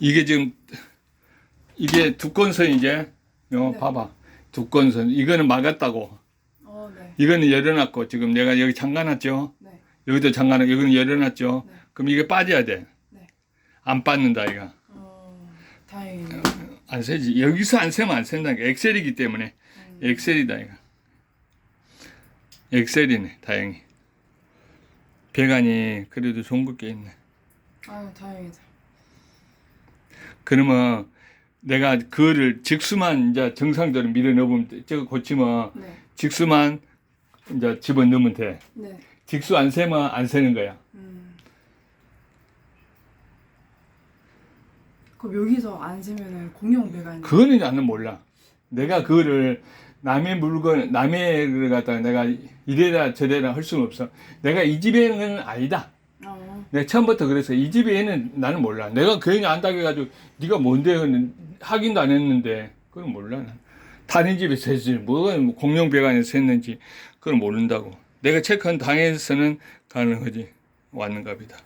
이게 지금 이게 두건선 이제 요 네. 봐봐 두건선 이거는 막았다고 어, 네. 이거는 열어놨고 지금 내가 여기 잠가놨죠 네. 여기도 잠가놨 여기는 열어놨죠 네. 그럼 이게 빠져야 돼안 네. 빠는다 이가 어, 다행이네요. 안 세지 여기서 안 세면 안 센다니까 엑셀이기 때문에 음. 엑셀이다 이거 엑셀이네 다행히 배관이 그래도 좋은 것게 있네 아유, 다행이다. 그러면 내가 그거를 직수만 이제 정상대로 밀어 넣으면 돼. 저거 고치면 네. 직수만 이제 집어 넣으면 돼. 네. 직수 안 세면 안 세는 거야. 음. 그럼 여기서 안 세면은 공용 배관이 그거는 나는 몰라. 내가 그거를 남의 물건, 남의 걸 갖다가 내가 이래라 저래라 할 수는 없어. 내가 이 집에는 아니다. 어. 내가 처음부터 그래서 이 집에는 나는 몰라. 내가 괜히 안다고 해가지고 네가 뭔데 확인도 안 했는데 그건 몰라. 난. 다른 집에서 했지. 뭐가 뭐 공용 배관에서 했는지 그걸 모른다고. 내가 체크한 당에서는 가능하지. 왔는가 보다.